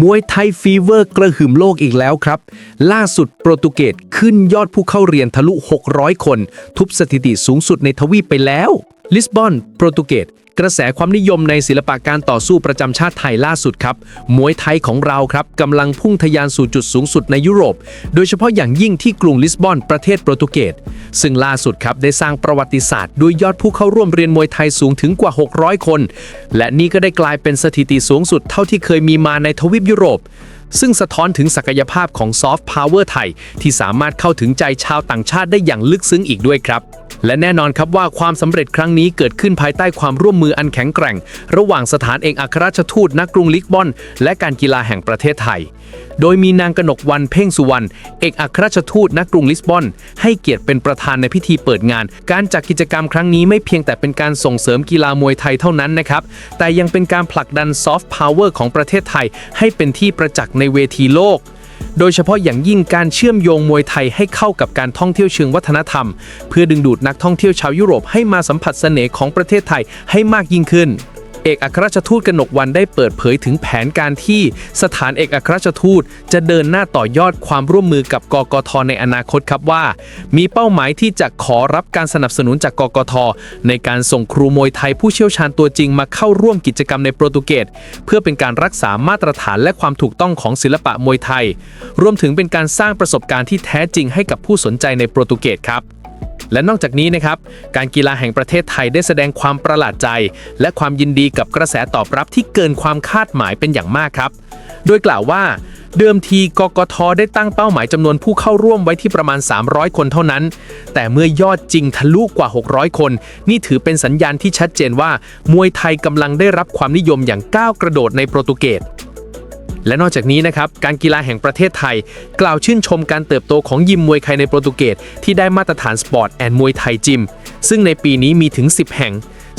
มวยไทยฟีเวอร์กระหึ่มโลกอีกแล้วครับ ล่าสุดโปรตุเกสขึ้นยอดผู้เข้าเรียนทะลุ 600 คน ทุบสถิติสูงสุดในทวีปไปแล้ว ลิสบอน โปรตุเกสกระแสความนิยมในศิลปะการต่อสู้ประจำชาติไทยล่าสุดครับ มวยไทยของเราครับกำลังพุ่งทะยานสู่จุดสูงสุดในยุโรป โดยเฉพาะอย่างยิ่งที่กรุงลิสบอนประเทศโปรตุเกส ซึ่งล่าสุดครับได้สร้างประวัติศาสตร์ด้วยยอดผู้เข้าร่วมเรียนมวยไทยสูงถึงกว่า 600 คน และนี่ก็ได้กลายเป็นสถิติสูงสุดเท่าที่เคยมีมาในทวีปยุโรปซึ่งสะท้อนถึงศักยภาพของซอฟต์พาวเวอร์ไทย ที่สามารถเข้าถึงใจชาวต่างชาติได้อย่างลึกซึ้งอีกด้วยครับ และแน่นอนครับว่าความสำเร็จครั้งนี้เกิดขึ้นภายใต้ความร่วมมืออันแข็งแกร่ง ระหว่างสถานเอกอัครราชทูตณกรุงลิสบอน และการกีฬาแห่งประเทศไทย โดยมีนางกนกวันเพ่งสุวรรณเอกอัครราชทูตณกรุงลิสบอน ให้เกียรติเป็นประธานในพิธีเปิดงาน การจัดกกิจกรรมครั้งนี้ไม่เพียงแต่เป็นการส่งเสริมกีฬามวยไทยเท่านั้นนะครับแต่ยังเป็นการผลักดันซอฟต์พาวเวอร์ของประเทศไทย ให้เป็นที่ประจักษ์ในเวทีโลก โดยเฉพาะอย่างยิ่งการเชื่อมโยงมวยไทยให้เข้ากับการท่องเที่ยวเชิงวัฒนธรรม เพื่อดึงดูดนักท่องเที่ยวชาวยุโรปให้มาสัมผัสเสน่ห์ของประเทศไทยให้มากยิ่งขึ้น เอกอัครราชทูตกนกวันได้เปิดเผยถึงแผนการที่สถานเอกอัครราชทูตจะเดินหน้าต่อยอดความร่วมมือกับกกทในอนาคตครับว่า มีเป้าหมายที่จะขอรับการสนับสนุนจากกกทในการส่งครูมวยไทยผู้เชี่ยวชาญตัวจริงมาเข้าร่วมกิจกรรมในโปรตุเกสเพื่อเป็นการรักษามาตรฐานและความถูกต้องของศิลปะมวยไทย รวมถึงเป็นการสร้างประสบการณ์ที่แท้จริงให้กับผู้สนใจในโปรตุเกสครับ และนอกจากนี้นะครับ การกีฬาแห่งประเทศไทยได้แสดงความประหลาดใจ และความยินดีกับกระแสตอบรับที่เกินความคาดหมายเป็นอย่างมากครับ โดยกล่าวว่าเดิมทีกกทได้ตั้งเป้าหมายจำนวนผู้เข้าร่วมไว้ที่ประมาณ 300 คนเท่านั้น แต่เมื่อยอดจริงทะลุกว่า 600 คน นี่ถือเป็นสัญญาณที่ชัดเจนว่า มวยไทยกำลังได้รับความนิยมอย่างก้าวกระโดดในโปรตุเกส และนอกจากนี้นะครับ การกีฬาแห่งประเทศไทย กล่าวชื่นชมการเติบโตของยิมมวยไทยในโปรตุเกสที่ได้มาตรฐานสปอร์ตแอนด์มวยไทยจิม ซึ่งในปีนี้มีถึง 10 แห่ง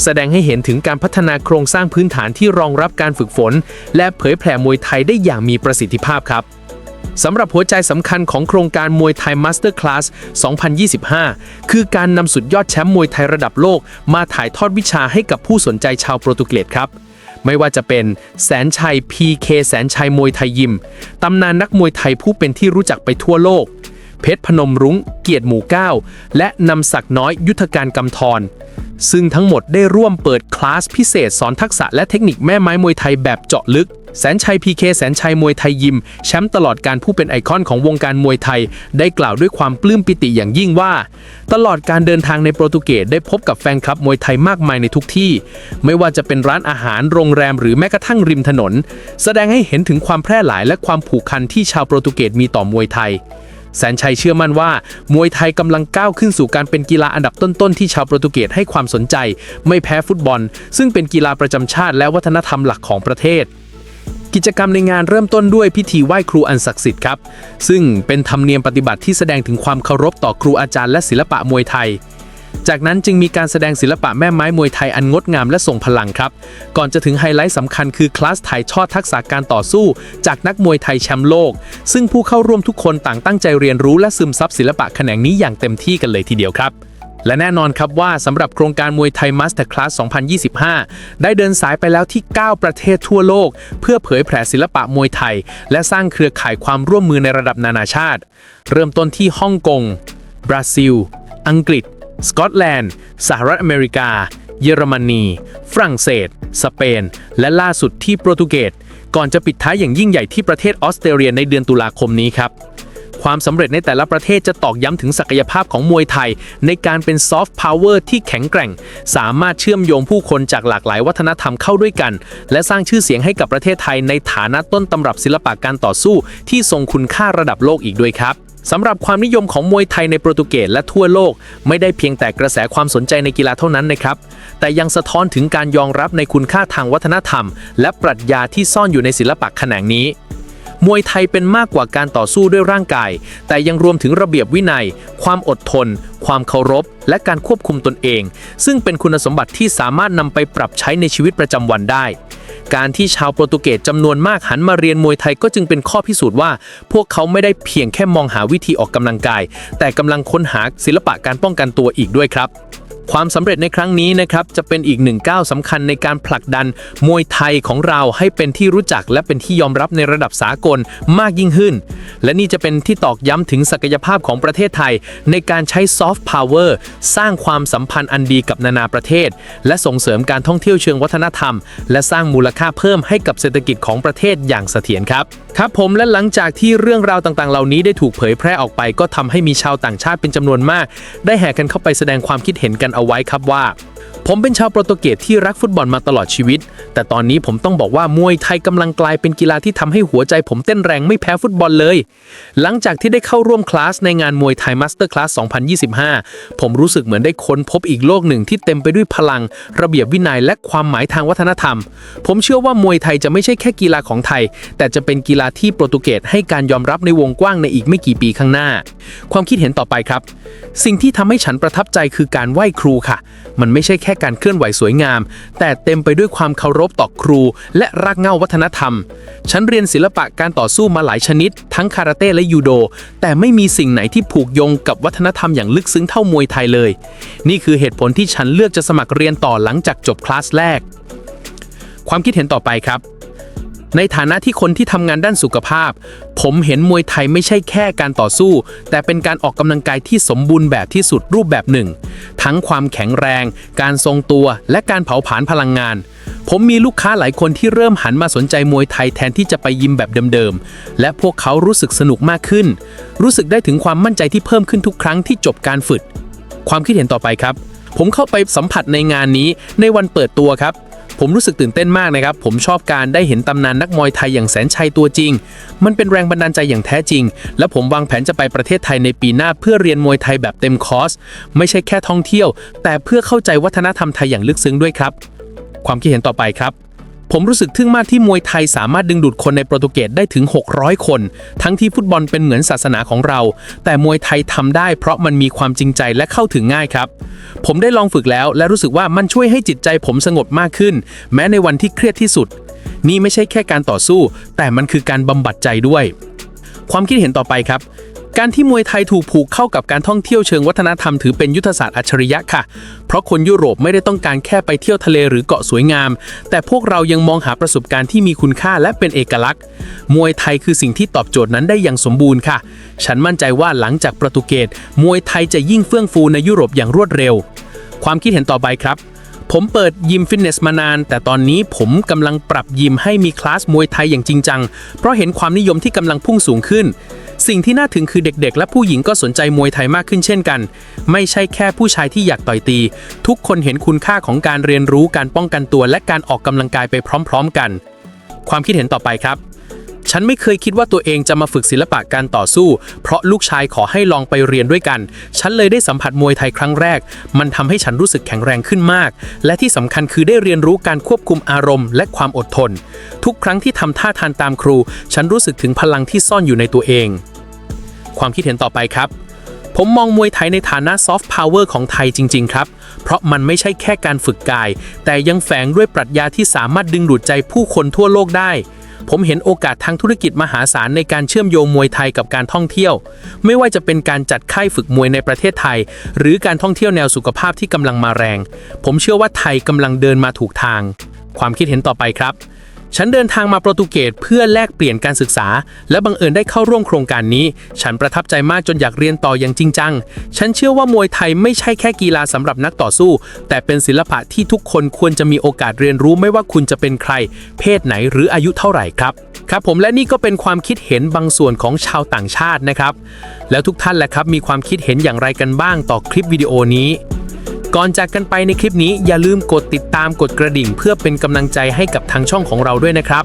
แสดงให้เห็นถึงการพัฒนาโครงสร้างพื้นฐานที่รองรับการฝึกฝน และเผยแผ่มวยไทยได้อย่างมีประสิทธิภาพครับสำหรับหัวใจสำคัญของโครงการมวยไทยมาสเตอร์คลาส 2025 คือการนำสุดยอดแชมป์มวยไทยระดับโลก มาถ่ายทอดวิชาให้กับผู้สนใจชาวโปรตุเกสครับ ไม่ว่าจะเป็นแสนชัย PK แสนชัยมวยไทยยิม ตำนานนักมวยไทยผู้เป็นที่รู้จักไปทั่วโลก เพชรพนมรุง้ง เกียรติหมู่เก้าและนำศักดิ์น้อยยุทธการกำธร ซึ่งทั้งหมดได้ร่วมเปิดคลาสพิเศษสอนทักษะและเทคนิคแม่ไม้มวยไทยแบบเจาะลึก แสนชัย PK แสนชัยมวยไทยยิม แชมป์ตลอดการผู้เป็นไอคอนของวงการมวยไทย ได้กล่าวด้วยความปลื้มปิติอย่างยิ่งว่า ตลอดการเดินทางในโปรตุเกสได้พบกับแฟนคลับมวยไทยมากมายในทุกที่ ไม่ว่าจะเป็นร้านอาหารโรงแรมหรือแม้กระทั่งริมถนน แสดงให้เห็นถึงความแพร่หลายและความผูกพันที่ชาวโปรตุเกสมีต่อมวยไทย แสนชัยเชื่อมั่นว่า มวยไทยกำลังก้าวขึ้นสู่การเป็นกีฬาอันดับต้นๆที่ชาวโปรตุเกสให้ความสนใจ ไม่แพ้ฟุตบอล ซึ่งเป็นกีฬาประจำชาติและวัฒนธรรมหลักของประเทศกิจกรรมในงานเริ่มต้นด้วยพิธีไหว้ครูอันศักดิ์สิทธิ์ครับ ซึ่งเป็นธรรมเนียมปฏิบัติที่แสดงถึงความเคารพต่อครูอาจารย์และศิลปะมวยไทย จากนั้นจึงมีการแสดงศิลปะแม่ไม้มวยไทยอันงดงามและทรงพลังครับ ก่อนจะถึงไฮไลท์สำคัญคือคลาสถ่ายทอดทักษะการต่อสู้ จากนักมวยไทยแชมป์โลก ซึ่งผู้เข้าร่วมทุกคนต่างตั้งใจเรียนรู้และซึมซับศิลปะแขนงนี้อย่างเต็มที่กันเลยทีเดียวครับและแน่นอนครับว่าสำหรับโครงการมวยไทยมาสเตอร์คลาส 2025 ได้เดินสายไปแล้วที่ 9 ประเทศทั่วโลก เพื่อเผยแผ่ศิลปะมวยไทย และสร้างเครือข่ายความร่วมมือในระดับนานาชาติ เริ่มต้นที่ฮ่องกง บราซิล อังกฤษ สกอตแลนด์ สหรัฐอเมริกา เยอรมนี ฝรั่งเศส สเปน และล่าสุดที่โปรตุเกส ก่อนจะปิดท้ายอย่างยิ่งใหญ่ที่ประเทศออสเตรเลียในเดือนตุลาคมนี้ครับความสำเร็จในแต่ละประเทศจะตอกย้ำถึงศักยภาพของมวยไทย ในการเป็นซอฟต์พาวเวอร์ที่แข็งแกร่ง สามารถเชื่อมโยงผู้คนจากหลากหลายวัฒนธรรมเข้าด้วยกัน และสร้างชื่อเสียงให้กับประเทศไทยในฐานะต้นตำรับศิลปะการต่อสู้ ที่ทรงคุณค่าระดับโลกอีกด้วยครับ สำหรับความนิยมของมวยไทยในโปรตุเกสและทั่วโลก ไม่ได้เพียงแต่กระแสความสนใจในกีฬาเท่านั้นนะครับ แต่ยังสะท้อนถึงการยอมรับในคุณค่าทางวัฒนธรรม และปรัชญาที่ซ่อนอยู่ในศิลปะแขนงนี้ มวยไทยเป็นมากกว่าการต่อสู้ด้วยร่างกาย แต่ยังรวมถึงระเบียบวินัย ความอดทน ความเคารพ และการควบคุมตนเอง ซึ่งเป็นคุณสมบัติที่สามารถนำไปปรับใช้ในชีวิตประจำวันได้ การที่ชาวโปรตุเกสจำนวนมากหันมาเรียนมวยไทยก็จึงเป็นข้อพิสูจน์ว่า พวกเขาไม่ได้เพียงแค่มองหาวิธีออกกำลังกาย แต่กำลังค้นหาศิลปะการป้องกันตัวอีกด้วยครับ ความสำเร็จในครั้งนี้นะครับจะเป็นอีกหนึ่งก้าวสำคัญในการผลักดันมวยไทยของเราให้เป็นที่รู้จักและเป็นที่ยอมรับในระดับสากลมากยิ่งขึ้น และนี่จะเป็นที่ตอกย้ำถึงศักยภาพของประเทศไทย ในการใช้ซอฟต์พาวเวอร์สร้างความสัมพันธ์อันดีกับนานาประเทศ และส่งเสริมการท่องเที่ยวเชิงวัฒนธรรม และสร้างมูลค่าเพิ่มให้กับเศรษฐกิจของประเทศอย่างเสถียรครับครับผมและหลังจากที่เรื่องราวต่างๆ เหล่านี้ได้ถูกเผยแพร่ออกไป ก็ทำให้มีชาวต่างชาติเป็นจำนวนมาก ได้แห่กันเข้าไปแสดงความคิดเห็นกันเอาไว้ครับว่า ผมเป็นชาวโปรตุเกสที่รักฟุตบอลมาตลอดชีวิต แต่ตอนนี้ผมต้องบอกว่ามวยไทยกำลังกลายเป็นกีฬาที่ทำให้หัวใจผมเต้นแรงไม่แพ้ฟุตบอลเลย หลังจากที่ได้เข้าร่วมคลาสในงานมวยไทยมาสเตอร์คลาส 2025 ผมรู้สึกเหมือนได้ค้นพบอีกโลกหนึ่งที่เต็มไปด้วยพลัง ระเบียบวินัยและความหมายทางวัฒนธรรม ผมเชื่อว่ามวยไทยจะไม่ใช่แค่กีฬาของไทย แต่จะเป็นกีฬาที่โปรตุเกสให้การยอมรับในวงกว้างในอีกไม่กี่ปีข้างหน้า ความคิดเห็นต่อไปครับ สิ่งที่ทำให้ฉันประทับใจคือการไหว้ครูค่ะ มันไม่ใช่แค่ค่การเคลื่อนไหวสวยงาม แต่เต็มไปด้วยความเคารพต่อครู และรักเหง้าวัฒนธรรม ฉันเรียนศิลปะการต่อสู้มาหลายชนิด ทั้งคาราเต้และยูโด แต่ไม่มีสิ่งไหนที่ผูกโยงกับวัฒนธรรมอย่างลึกซึ้งเท่ามวยไทยเลย นี่คือเหตุผลที่ฉันเลือกจะสมัครเรียนต่อหลังจากจบคลาสแรก ความคิดเห็นต่อไปครับ ในฐานะที่คนที่ทำงานด้านสุขภาพ ผมเห็นมวยไทยไม่ใช่แค่การต่อสู้ แต่เป็นการออกกำลังกายที่สมบูรณ์แบบที่สุดรูปแบบหนึ่ง ทั้งความแข็งแรง การทรงตัว และการเผาผลาญพลังงาน ผมมีลูกค้าหลายคนที่เริ่มหันมาสนใจมวยไทยแทนที่จะไปยิมแบบเดิมๆ และพวกเขารู้สึกสนุกมากขึ้น รู้สึกได้ถึงความมั่นใจที่เพิ่มขึ้นทุกครั้งที่จบการฝึก ความคิดเห็นต่อไปครับ ผมเข้าไปสัมผัสในงานนี้ในวันเปิดตัวครับ ผมรู้สึกตื่นเต้นมากนะครับ ผมชอบการได้เห็นตำนานนักมวยไทยอย่างแสนชัยตัวจริง มันเป็นแรงบันดาลใจอย่างแท้จริง และผมวางแผนจะไปประเทศไทยในปีหน้าเพื่อเรียนมวยไทยแบบเต็มคอร์ส ไม่ใช่แค่ท่องเที่ยว แต่เพื่อเข้าใจวัฒนธรรมไทยอย่างลึกซึ้งด้วยครับ ความคิดเห็นต่อไปครับ ผมรู้สึกทึ่งมากที่มวยไทยสามารถดึงดูดคนในโปรตุเกสได้ถึง 600 คน ทั้งที่ฟุตบอลเป็นเหมือนศาสนาของเรา แต่มวยไทยทำได้เพราะมันมีความจริงใจและเข้าถึงง่ายครับ ผมได้ลองฝึกแล้ว และรู้สึกว่ามันช่วยให้จิตใจผมสงบมากขึ้น แม้ในวันที่เครียดที่สุด นี่ไม่ใช่แค่การต่อสู้ แต่มันคือการบำบัดใจด้วย ความคิดเห็นต่อไปครับ การที่มวยไทยถูกผูกเข้ากับการท่องเที่ยวเชิงวัฒนธรรมถือเป็นยุทธศาสตร์อัจฉริยะค่ะ เพราะคนยุโรปไม่ได้ต้องการแค่ไปเที่ยวทะเลหรือเกาะสวยงาม แต่พวกเรายังมองหาประสบการณ์ที่มีคุณค่าและเป็นเอกลักษณ์ มวยไทยคือสิ่งที่ตอบโจทย์นั้นได้อย่างสมบูรณ์ค่ะ ฉันมั่นใจว่าหลังจากโปรตุเกสมวยไทยจะยิ่งเฟื่องฟูในยุโรปอย่างรวดเร็ว ความคิดเห็นต่อไปครับผมเปิดยิมฟิตเนสมานาน แต่ตอนนี้ผมกำลังปรับยิมให้มีคลาสมวยไทยอย่างจริงจัง เพราะเห็นความนิยมที่กำลังพุ่งสูงขึ้น สิ่งที่น่าถึงคือเด็กๆ และผู้หญิงก็สนใจมวยไทยมากขึ้นเช่นกัน ไม่ใช่แค่ผู้ชายที่อยากต่อยตี ทุกคนเห็นคุณค่าของการเรียนรู้การป้องกันตัว และการออกกำลังกายไปพร้อม ๆ กัน ความคิดเห็นต่อไปครับฉันไม่เคยคิดว่าตัวเองจะมาฝึกศิลปะการต่อสู้ เพราะลูกชายขอให้ลองไปเรียนด้วยกัน ฉันเลยได้สัมผัสมวยไทยครั้งแรก มันทำให้ฉันรู้สึกแข็งแรงขึ้นมาก และที่สำคัญคือได้เรียนรู้การควบคุมอารมณ์ และความอดทน ทุกครั้งที่ทำท่าทานตามครู ฉันรู้สึกถึงพลังที่ซ่อนอยู่ในตัวเอง ความคิดเห็นต่อไปครับ ผมมองมวยไทยในฐานะซอฟต์พาวเวอร์ของไทยจริง ๆ ครับ เพราะมันไม่ใช่แค่การฝึกกาย แต่ยังแฝงด้วยปรัชญาที่สามารถดึงดูดใจผู้คนทั่วโลกได้ผมเห็นโอกาสทางธุรกิจมหาศาลในการเชื่อมโยงมวยไทยกับการท่องเที่ยว ไม่ว่าจะเป็นการจัดค่ายฝึกมวยในประเทศไทย หรือการท่องเที่ยวแนวสุขภาพที่กำลังมาแรง ผมเชื่อว่าไทยกำลังเดินมาถูกทาง ความคิดเห็นต่อไปครับ ฉันเดินทางมาโปรตุเกสเพื่อแลกเปลี่ยนการศึกษา และบังเอิญได้เข้าร่วมโครงการนี้ ฉันประทับใจมากจนอยากเรียนต่ออย่างจริงจัง ฉันเชื่อว่ามวยไทยไม่ใช่แค่กีฬาสำหรับนักต่อสู้ แต่เป็นศิลปะที่ทุกคนควรจะมีโอกาสเรียนรู้ไม่ว่าคุณจะเป็นใคร เพศไหนหรืออายุเท่าไหร่ครับครับผมและนี่ก็เป็นความคิดเห็นบางส่วนของชาวต่างชาตินะครับ แล้วทุกท่านแหละครับมีความคิดเห็นอย่างไรกันบ้างต่อคลิปวิดีโอนี้ ก่อนจากกันไปในคลิปนี้อย่าลืมกดติดตามกดกระดิ่ง เพื่อเป็นกำลังใจให้กับทางช่องของเราด้วยนะครับ